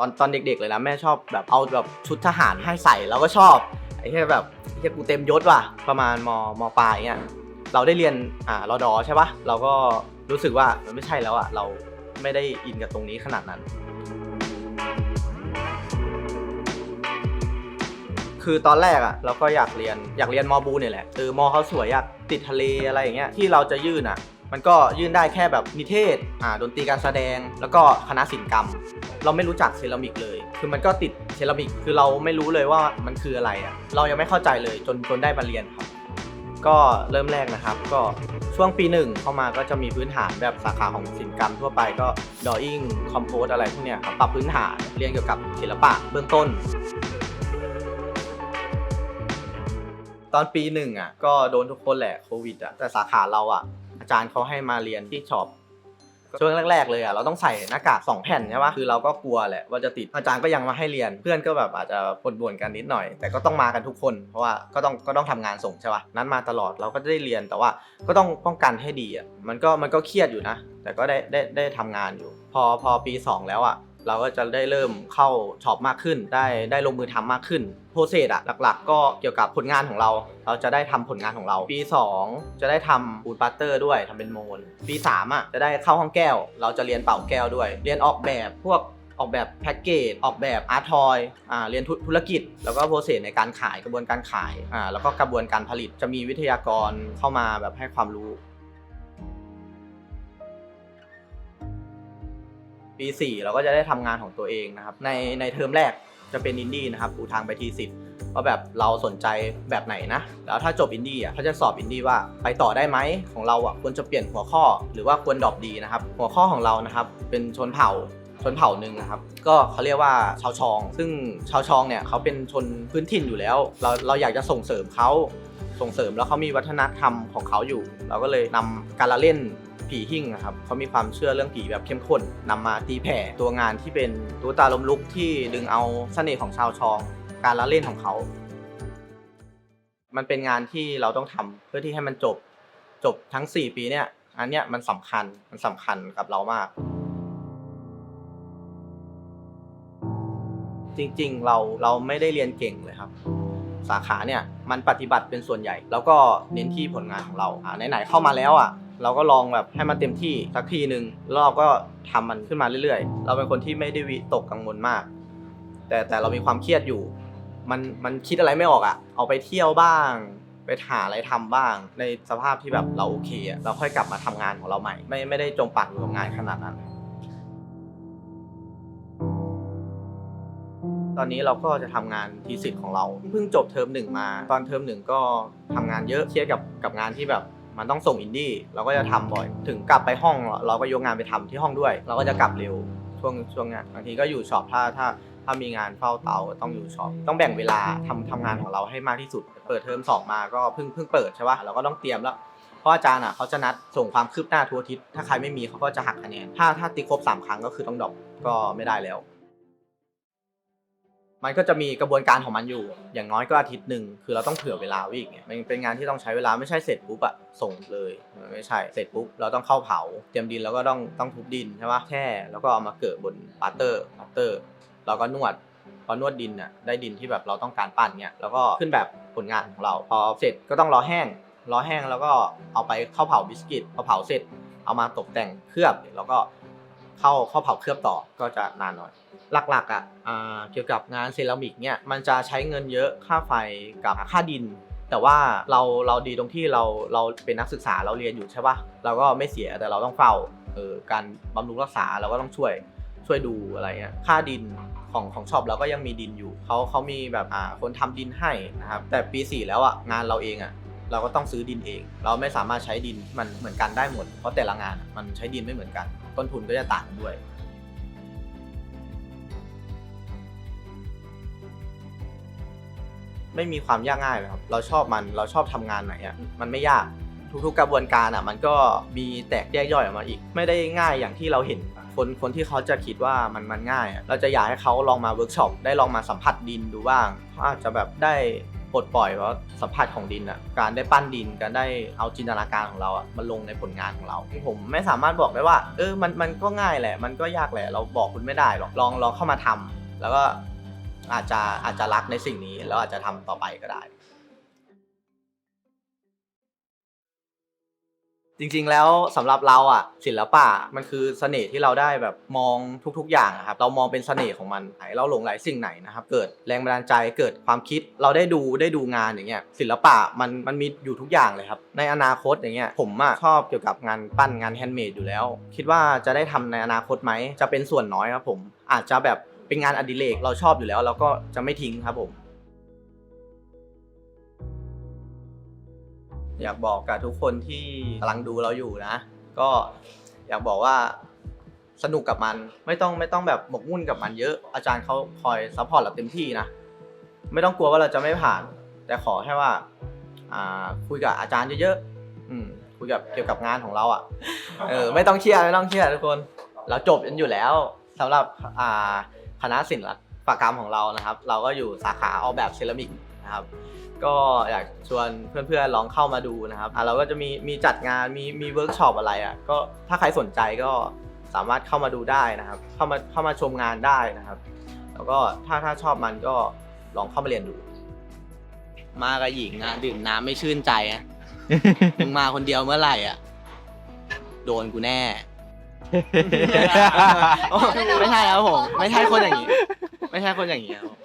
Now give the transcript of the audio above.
ตอนตอนเด็กๆเลยนะแม่ชอบแบบเอาแบบชุดทหารให้ใส่เราก็ชอบไอ้แค่แบบไอ้แค่กูเต็มยศว่ะประมาณมมปลายเงี้ยเราได้เรียนอ่ารอดอใช่ปะเราก็รู้สึกว่ามันไม่ใช่แล้วอะเราไม่ได้อินกับตรงนี้ขนาดนั้น คือตอนแรกอะเราก็อยากเรียนอยากเรียนมอบูเนี่ยแหละเออมอเขาสวยอยากติดทะเลอะไรอย่างเงี้ยที่เราจะยื่นอะ มันก็ยื่นได้แค่แบบนิเทศอ่าดนตรีการแสดง แล้วก็คณะศิลปกรรม เราไม่รู้จักเซรามิกเลย คือมันก็ติดเซรามิก คือเราไม่รู้เลยว่ามันคืออะไรอะเรายังไม่เข้าใจเลยจนจนได้มาเรียนครับ ก็เริ่มแรกนะครับ ก็ช่วงปีหนึ่งเข้ามาก็จะมีพื้นฐานแบบสาขาของศิลปกรรมทั่วไปก็ drawing compose อะไรพวกเนี้ยครับปรับพื้นฐานเรียนเกี่ยวกับศิลปะเบื้องต้นตอนปีหนึ่งอะก็โดนทุกคนแหละโควิดอะแต่สาขาเราอะ จารย์เขาให้มาเรียนที่ช็อปช่วงแรกๆเลยอะเราต้องใส่หน้ากากสองแผ่นใช่ปะคือเราก็กลัวแหละว่าจะติดอาจารย์ก็ยังมาให้เรียน เพื่อนก็แบบอาจจะบ่นกันนิดหน่อย แต่ก็ต้องมากันทุกคนเพราะว่าก็ต้องก็ต้องทำงานส่งใช่ปะนั้นมาตลอดเราก็ได้เรียนแต่ว่าก็ต้องป้องกันให้ดีอะมันก็มันก็เครียดอยู่นะ แต่ก็ได้ได้ได้ทำงานอยู่ พอพอปี 2 แล้วอะ เราก็จะได้เริ่มเข้าช็อปมากขึ้น ได้ได้ลงมือทำมากขึ้นโปรเซสอะหลักๆ ก็เกี่ยวกับผลงานของเรา เราจะได้ทำผลงานของเรา ปี 2 จะได้ทำบูดบัตเตอร์ด้วยทำเป็นโมนปี3อะจะได้เข้าห้องแก้ว เราจะเรียนเป่าแก้วด้วย เรียนออกแบบพวกออกแบบแพ็กเกจออกแบบอาร์ทอยอ่าเรียนธุธุรกิจ แล้วก็โปรเซสในการขายกระบวนการขายอ่าแล้วก็กระบวนการผลิตจะมีวิทยากรเข้ามาแบบให้ความรู้ ปี 4 เราก็จะได้ทำงานของตัวเองนะครับ ในในเทอมแรกจะเป็นอินดี้นะครับปูทางไปทีสิทธิ์ว่าแบบเราสนใจแบบไหนนะ แล้วถ้าจบอินดี้อะเขาจะสอบอินดี้ว่าไปต่อได้ไหมของเราอะควรจะเปลี่ยนหัวข้อหรือว่าควรดรอปดีนะครับ หัวข้อของเรานะครับเป็นชนเผ่าชนเผ่าหนึ่งนะครับ ก็เขาเรียกว่าชาวชอง ซึ่งชาวชองเนี่ยเขาเป็นชนพื้นถิ่นอยู่แล้ว เราเราอยากจะส่งเสริมเขาส่งเสริมแล้วเขามีวัฒนธรรมของเขาอยู่ เราก็เลยนำการละเล่น ผีหิ้งนะครับเขามีความเชื่อเรื่องผีแบบเข้มข้นนำมาตีแผ่ตัวงานที่เป็นตัวตาลมลุกที่ดึงเอาเสน่ห์ของชาวชอง การละเล่นของเขา มันเป็นงานที่เราต้องทำเพื่อที่ให้มันจบจบทั้ง 4 ปีเนี่ย อันเนี้ยมันสำคัญมันสำคัญกับเรามาก จริงๆเราเราไม่ได้เรียนเก่งเลยครับ สาขาเนี่ยมันปฏิบัติเป็นส่วนใหญ่ แล้วก็เน้นที่ผลงานของเราอ่าไหนๆเข้ามาแล้วอะ เราก็ลองแบบให้มันเต็มที่สักทีหนึ่งแล้วเราก็ทำมันขึ้นมาเรื่อยๆ เราเป็นคนที่ไม่ได้วิตกกังวลมาก แต่แต่เรามีความเครียดอยู่ มันมันคิดอะไรไม่ออกอะ เอาไปเที่ยวบ้าง ไปหาอะไรทำบ้าง ในสภาพที่แบบเราโอเคอะเราค่อยกลับมาทำงานของเราใหม่ ไม่ไม่ได้จมปักอยู่กับงานขนาดนั้น ตอนนี้เราก็จะทำงานทีสิทธิ์ของเรา เพิ่งจบเทอมหนึ่งมา ตอนเทอมหนึ่งก็ทำงานเยอะเครียดกับกับงานที่แบบ มันต้องส่งอินดี้เราก็จะทำบ่อย ถึงกลับไปห้อง เราก็ยกงานไปทำที่ห้องด้วย เราก็จะกลับเร็วช่วงช่วงงานบางทีก็อยู่ช็อปถ้าถ้าถ้ามีงานเฝ้าเตาต้องอยู่ช็อปต้องแบ่งเวลาทำทำงานของเราให้มากที่สุด เปิดเทอมสองมาก็เพิ่งเพิ่งเปิดใช่ป่ะเราก็ต้องเตรียมแล้วเพราะอาจารย์อะเขาจะนัดส่งความคืบหน้าทุกอาทิตย์ถ้าใครไม่มีเขาก็จะหักคะแนนถ้าถ้าติดครบสามครั้งก็คือต้องดรอปก็ไม่ได้แล้ว มันก็จะมีกระบวนการของมันอยู่ อย่างน้อยก็อาทิตย์หนึ่งคือเราต้องเผื่อเวลาไว้อีกไงมันเป็นงานที่ต้องใช้เวลาไม่ใช่เสร็จปุ๊บอะส่งเลยมันไม่ใช่เสร็จปุ๊บเราต้องเข้าเผา เตรียมดินแล้วก็ต้องต้องทุบดินใช่ปะแช่แล้วก็เอามาเกิดบนปาเตอร์ปาเตอร์ เราก็นวดพอนวดดินน่ะได้ดินที่แบบเราต้องการปั้นเนี่ยแล้วก็ขึ้นแบบผลงานของเรา พอเสร็จก็ต้องรอแห้งรอแห้งแล้วก็เอาไปเข้าเผาบิสกิตพอเผาเสร็จเอามาตกแต่งเคลือบแล้วก็ เข้าเข้าเผาเคลือบต่อก็จะนานหน่อย หลักๆอะเกี่ยวกับงานเซรามิกเนี่ยมันจะใช้เงินเยอะค่าไฟกับค่าดิน แต่ว่าเราเราดีตรงที่เราเราเป็นนักศึกษาเราเรียนอยู่ใช่ปะเราก็ไม่เสียแต่เราต้องเฝ้าเออการบำรุงรักษาเราก็ต้องช่วยช่วยดูอะไรเงี้ยค่าดินของของช็อปเราก็ยังมีดินอยู่เขาเขามีแบบอ่าคนทำดินให้นะครับแต่ปีสี่แล้วอะงานเราเองอะเราก็ต้องซื้อดินเอง เราไม่สามารถใช้ดินมันเหมือนกันได้หมด เพราะแต่ละงานมันใช้ดินไม่เหมือนกัน ต้นทุนก็จะต่างกันด้วยไม่มีความยากง่ายเลยครับ เราชอบมัน เราชอบทำงานไหนอะ มันไม่ยาก ทุกๆกระบวนการอะ มันก็มีแตกแยกย่อยออกมาอีก ไม่ได้ง่ายอย่างที่เราเห็น คนคนที่เขาจะคิดว่ามันมันง่ายอะเราจะอยากให้เขาลองมาเวิร์กช็อป ได้ลองมาสัมผัสดินดูบ้างเขาอาจจะแบบได้ ปลดปล่อยเพราะสัมผัสของดินอะการได้ปั้นดินการได้เอาจินตนาการของเราอะมาลงในผลงานของเราผมไม่สามารถบอกได้ว่า เออมันมันก็ง่ายแหละ มันก็ยากแหละ เราบอกคุณไม่ได้หรอกลองลองเข้ามาทำแล้วก็อาจจะอาจจะรักในสิ่งนี้แล้วอาจจะทำต่อไปก็ได้ จริงๆ แล้วสำหรับเราอะศิลปะมันคือเสน่ห์ที่เราได้แบบมองทุกๆ อย่างอะครับเรามองเป็นเสน่ห์ของมันไหนเราหลงไหลสิ่งไหนนะครับเกิดแรงบันดาลใจเกิดความคิดเราได้ดูได้ดูงานอย่างเงี้ยศิลปะมันมันมีอยู่ทุกอย่างเลยครับในอนาคตอย่างเงี้ยผมอะชอบเกี่ยวกับงานปั้นงานแฮนด์เมดอยู่แล้ว คิดว่าจะได้ทำในอนาคตไหมจะเป็นส่วนน้อยครับผมอาจจะแบบเป็นงานอดิเรกเราชอบอยู่แล้ว เราก็จะไม่ทิ้งครับผม อยากบอกกับทุกคนที่กำลังดูเราอยู่นะ ก็อยากบอกว่าสนุกกับมัน ไม่ต้องไม่ต้องแบบหมกมุ่นกับมันเยอะอาจารย์เขาคอยซัพพอร์ตเราเต็มที่นะไม่ต้องกลัวว่าเราจะไม่ผ่าน แต่ขอแค่ว่าคุยกับอาจารย์เยอะๆอืมคุยกับเกี่ยวกับงานของเราอะเออไม่ต้องเครียดไม่ต้องเครียดทุกคน เราจบกันอยู่แล้วสำหรับคณะศิลปกรรมของเรานะครับ เราก็อยู่สาขาออกแบบเซรามิกนะครับ ก็อยากชวนเพื่อนๆลองเข้ามาดูนะครับอะเราก็จะมีมีจัดงานมีมีเวิร์กช็อปอะไรอะก็ถ้าใครสนใจก็สามารถเข้ามาดูได้นะครับ เข้ามาเข้ามาชมงานได้นะครับ แล้วก็ถ้าถ้าชอบมันก็ลองเข้ามาเรียนดู มากับหญิงอะดื่มน้ำไม่ชื่นใจอะมึงมาคนเดียวเมื่อไหร่อะ โดนกูแน่ ไม่ใช่ครับผม ไม่ใช่คนอย่างนี้ ไม่ใช่คนอย่างนี้ครับ